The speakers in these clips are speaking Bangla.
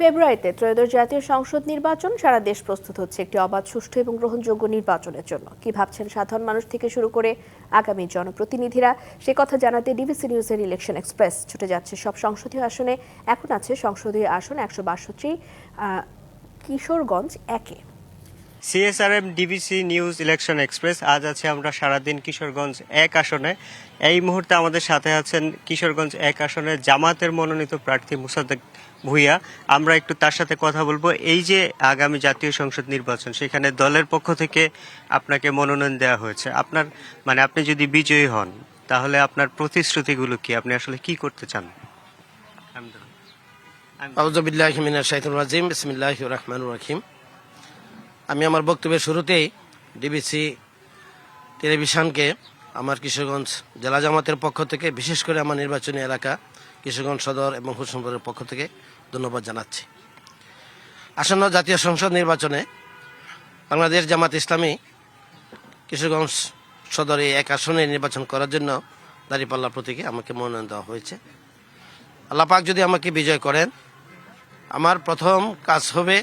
ফেব্রুয়ারিতে ত্রয়োদশ জাতীয় সংসদ নির্বাচন, সারা দেশ প্রস্তুত হচ্ছে একটি অবাধ, সুষ্ঠু এবং গ্রহণযোগ্য নির্বাচনের জন্য। কি ভাবছেন সাধারণ মানুষ থেকে শুরু করে আগামী জনপ্রতিনিধিরা? সে কথা জানাতে ডিবিসি নিউজের ইলেকশন এক্সপ্রেস ছুটে যাচ্ছে সব সংসদীয় আসনে। এখন আছে সংসদীয় আসন একশো বাষট্টি কিশোরগঞ্জ একে। CSRM DBC news election express. আজ আছে আমরা সারাদিন কিশোরগঞ্জ এক আসনে। এই মুহূর্তে আমাদের সাথে আছেন কিশোরগঞ্জ এক আসনে জামাতের মনোনীত প্রার্থী মুসাদ্দেক ভুইয়া। আমরা একটু তার সাথে কথা বলব। এই যে আগামী জাতীয় সংসদ নির্বাচন, সেখানে দলের পক্ষ থেকে আপনাকে মনোনয়ন দেওয়া হয়েছে। আপনার মানে আপনি যদি বিজয়ী হন, তাহলে আপনার প্রতিশ্রুতিগুলো কি? আপনি আসলে কি করতে চান? আউজবিল্লাহ মিনার শাহিদুল রাজিম। বিসমিল্লাহ রহমান রাহিম। আমি আমার বক্তব্যের শুরুতেই ডিবিসি টেলিভিশনকে আমার কিশোরগঞ্জ জেলা জামাতের পক্ষ থেকে, বিশেষ করে আমার নির্বাচনী এলাকা, কিশোরগঞ্জ সদর এবং হোসেনপুরের পক্ষ থেকে ধন্যবাদ জানাচ্ছি। আসন্ন জাতীয় সংসদ নির্বাচনে বাংলাদেশ জামাত ইসলামী কিশোরগঞ্জ সদরে এক আসনে নির্বাচন করার জন্য দাঁড়িপাল্লা প্রতীকে আমাকে মনোনয়ন দেওয়া হয়েছে। আল্লাহ পাক যদি আমাকে বিজয় করেন, আমার প্রথম কাজ হবে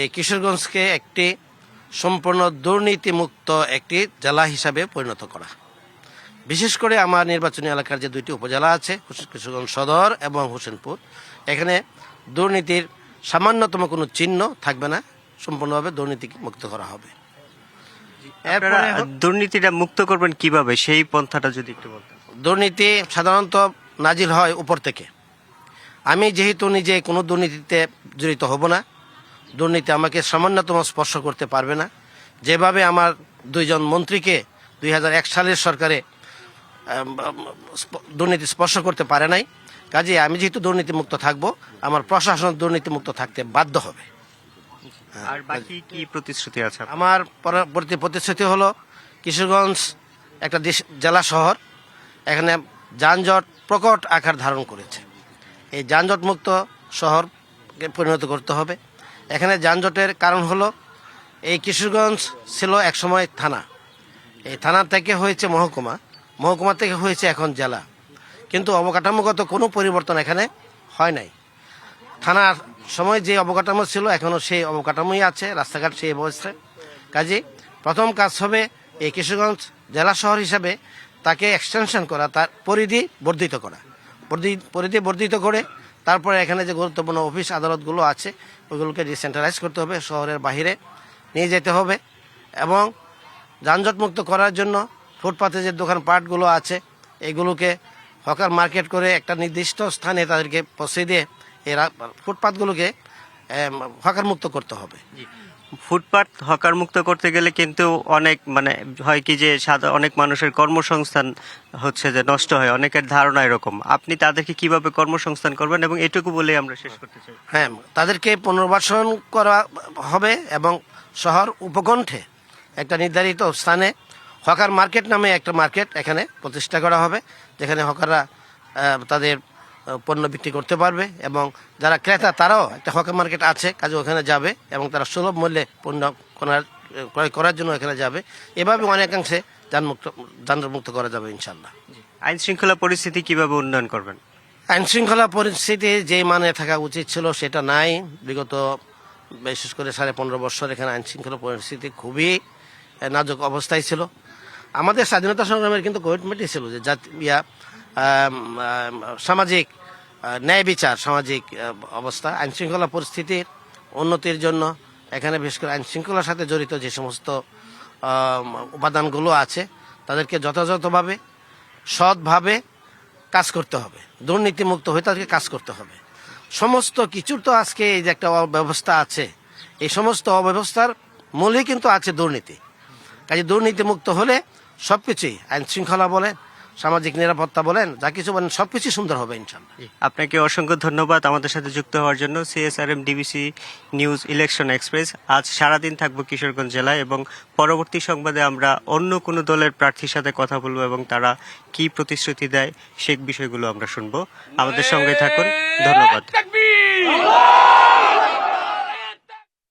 এই কিশোরগঞ্জকে একটি সম্পূর্ণ দুর্নীতিমুক্ত একটি জেলা হিসাবে পরিণত করা। বিশেষ করে আমার নির্বাচনী এলাকার যে দুইটি উপজেলা আছে কিশোরগঞ্জ সদর এবং হোসেনপুর এখানে দুর্নীতির সামান্যতম কোনো চিহ্ন থাকবে না সম্পূর্ণভাবে দুর্নীতি মুক্ত করা হবে। দুর্নীতিটা মুক্ত করবেন কীভাবে? সেই পন্থাটা যদি একটু বলতেন। দুর্নীতি সাধারণত নাজিল হয় উপর থেকে। আমি যেহেতু নিজে কোনো দুর্নীতিতে জড়িত হব না দুর্নীতি আমাকে সামান্যতম স্পর্শ করতে পারবে না। যেভাবে আমার দুইজন মন্ত্রীকে দুই হাজার এক সালের সরকারে দুর্নীতি স্পর্শ করতে পারে নাই। কাজে আমি যেহেতু দুর্নীতিমুক্ত থাকব আমার প্রশাসন দুর্নীতিমুক্ত থাকতে বাধ্য হবে। আর বাকি কি প্রতিশ্রুতি আছে আমার পরবর্তী প্রতিশ্রুতি হলো কিশোরগঞ্জ একটা জেলা শহর এখানে যানজট প্রকট আকার ধারণ করেছে। এই যানজট মুক্ত শহরকে পরিণত করতে হবে। এখানে যানজটের কারণ হলো, এই কিশোরগঞ্জ ছিল একসময় থানা। এই থানা থেকে হয়েছে মহকুমা। মহকুমা থেকে হয়েছে এখন জেলা। কিন্তু অবকাঠামোগত কোনো পরিবর্তন এখানে হয় নাই। থানার সময় যে অবকাঠামো ছিল, এখনও সেই অবকাঠামোই আছে, রাস্তাঘাট সেই অবস্থায়। কাজে প্রথম কাজ হবে এই কিশোরগঞ্জ জেলা শহর হিসাবে তাকে এক্সটেনশন করা, তার পরিধি বর্ধিত করা। পরিধি- বর্ধিত করে তারপরে এখানে যে গুরুত্বপূর্ণ অফিস আদালতগুলো আছে, ওইগুলোকে ডিসেন্ট্রালাইজ করতে হবে, শহরের বাহিরে নিয়ে যেতে হবে এবং যানজটমুক্ত করার জন্য ফুটপাতে যে দোকান দোকানপাটগুলো আছে, এগুলোকে হকার মার্কেট করে একটা নির্দিষ্ট স্থানে তাদেরকে পৌঁছে দিয়ে এরা ফুটপাতগুলোকে হকার মুক্ত করতে হবে। ফুটপাত হকার মুক্ত করতে গেলে কিন্তু অনেক মানে হয় কি যে সাদা অনেক মানুষের কর্মসংস্থান হচ্ছে যে নষ্ট হয়, অনেকের ধারণা এরকম। আপনি তাদেরকে কীভাবে কর্মসংস্থান করবেন এবং এটুকু বলে আমরা শেষ করতে চাই। হ্যাঁ তাদেরকে পুনর্বাসন করা হবে এবং শহর উপকণ্ঠে একটা নির্ধারিত স্থানে হকার মার্কেট নামে একটা মার্কেট এখানে প্রতিষ্ঠা করা হবে, যেখানে হকাররা তাদের পণ্য বিক্রি করতে পারবে এবং যারা ক্রেতা তারাও একটা হকার মার্কেট আছে কাজে ওখানে যাবে এবং তারা সুলভ মূল্যে পণ্য ক্রয় করার জন্য এখানে যাবে। এভাবে অনেকাংশে যানমুক্ত যানমুক্ত করা যাবে ইনশাল্লাহ আইন শৃঙ্খলা পরিস্থিতি কীভাবে উন্নয়ন করবেন? আইন শৃঙ্খলা পরিস্থিতি যে মানে থাকা উচিত ছিল সেটা নাই। বিগত বিশেষ করে সাড়ে পনেরো বছর এখানে আইন শৃঙ্খলা পরিস্থিতি খুবই নাজুক অবস্থায় ছিল। আমাদের স্বাধীনতা সংগ্রামের কিন্তু কমিটমেন্টই ছিল যে জাতি ইয়া সামাজিক ন্যায় বিচার, সামাজিক অবস্থা আইন শৃঙ্খলা পরিস্থিতির উন্নতির জন্য এখানে বিশেষ করে আইন শৃঙ্খলার সাথে জড়িত যে সমস্ত উপাদানগুলো আছে, তাদেরকে যথাযথভাবে, সৎভাবে কাজ করতে হবে। দুর্নীতিমুক্ত হয়ে তাদেরকে কাজ করতে হবে। সমস্ত কিছুর তো আজকে এই যে একটা অব্যবস্থা আছে, এই সমস্ত অব্যবস্থার মূলেই কিন্তু আছে দুর্নীতি। কাজে দুর্নীতিমুক্ত হলে সব কিছুই আইন শৃঙ্খলা বলেন সামাজিক নিরাপত্তা বলেন যা কিছু বলেন সবকিছু সুন্দর হবে ইনশাল্লাহ। আপনাকে অসংখ্য ধন্যবাদ আমাদের সাথে যুক্ত হওয়ার জন্য। CSRM DBC news election express আজ সারাদিন থাকব কিশোরগঞ্জ জেলায় এবং পরবর্তী সংবাদে আমরা অন্য কোনো দলের প্রার্থীর সাথে কথা বলব এবং তারা কি প্রতিশ্রুতি দেয় সেই বিষয়গুলো আমরা শুনব। আমাদের সঙ্গে থাকুন। ধন্যবাদ। তাকবীর